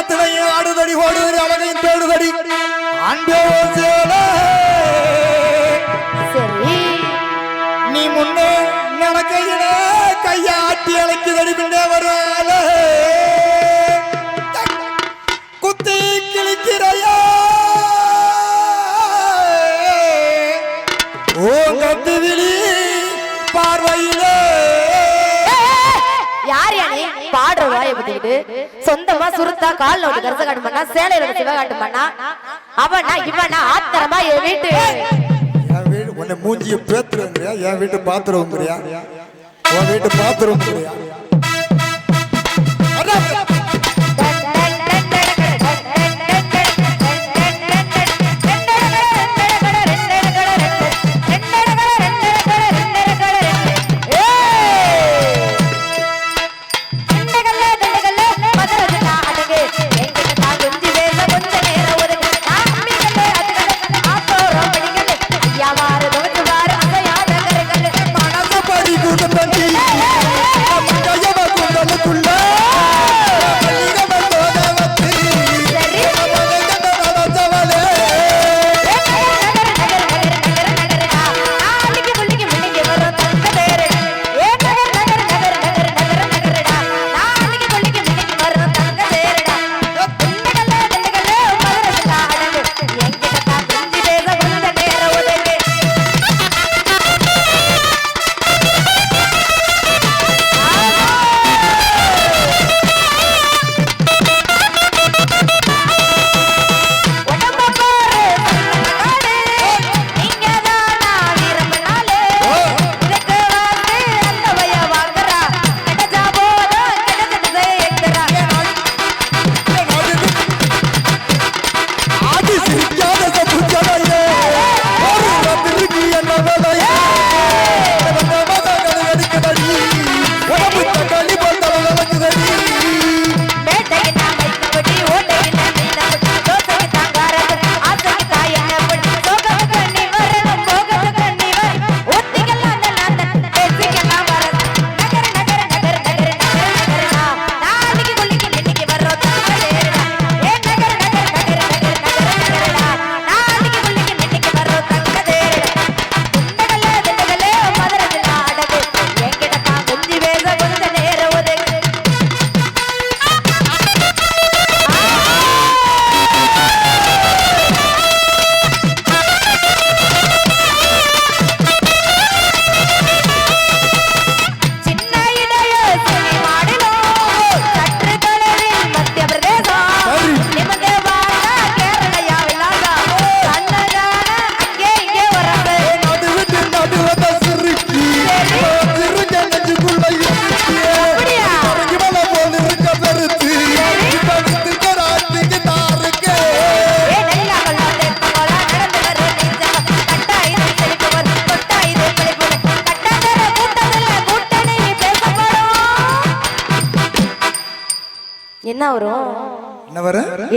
ஆத்துணையும் ஆடுதடி ஓடுதடி அவனையும் தேடுதடி. அன்பே சொந்தமா சுருத்தா கால் நோட்டு கரசகாட்டு பண்ணா சேலையில சிவகாட்டு பண்ணா அவனா இவனா ஆத்திரமா என் வீட்டு. என் வீடு உன்னை மூஞ்சிய பேத்துருங்கிறியா என் வீட்டு பாத்துருவங்கிறியா உன் வீட்டு பாத்துருவங்கிறியா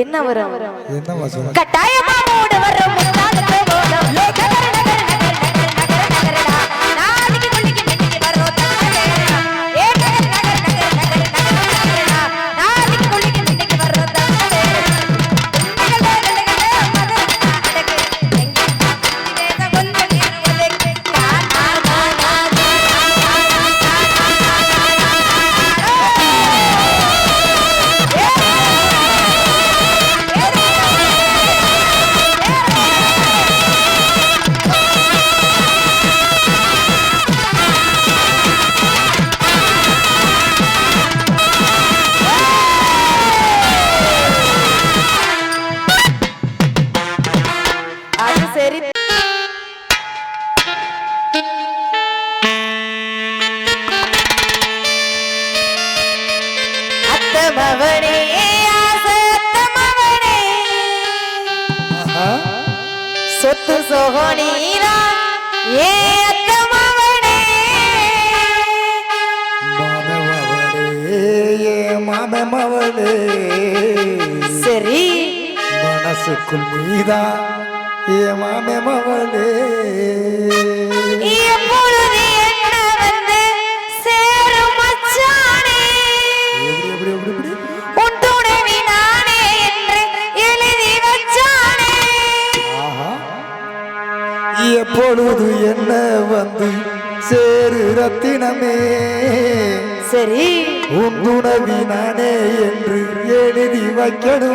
என்ன வரும்? என்னவா சொல்லுங்க ಕೆಡುವ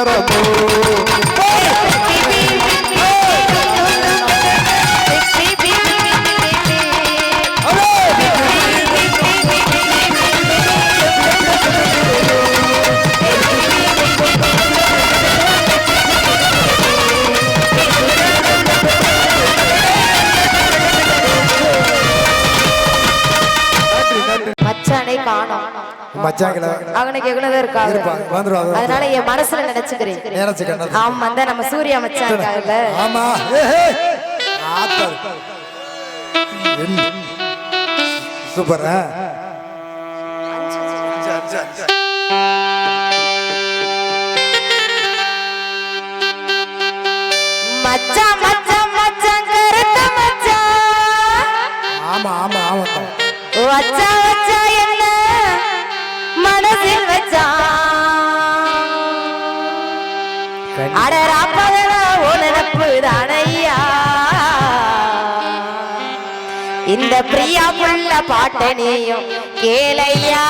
சரமோ. மச்சானை காணோம். மச்சாங்கள எவ்வளவு இருக்காங்க. அதனால என் மனசுல நினைச்சுக்கிறேன். நினைச்சுக்க ஆமா அந்த நம்ம சூர்யா மச்சான் இருக்காங்கல்ல. ஆமா? சூப்பர் ஆ? மச்சான் மச்சான் கருத்த மச்சான் ஆமா ஆமா ஆமா. வச்சா வச்சா இந்த பிரியா புள்ள பாட்டனையும் கேளையா.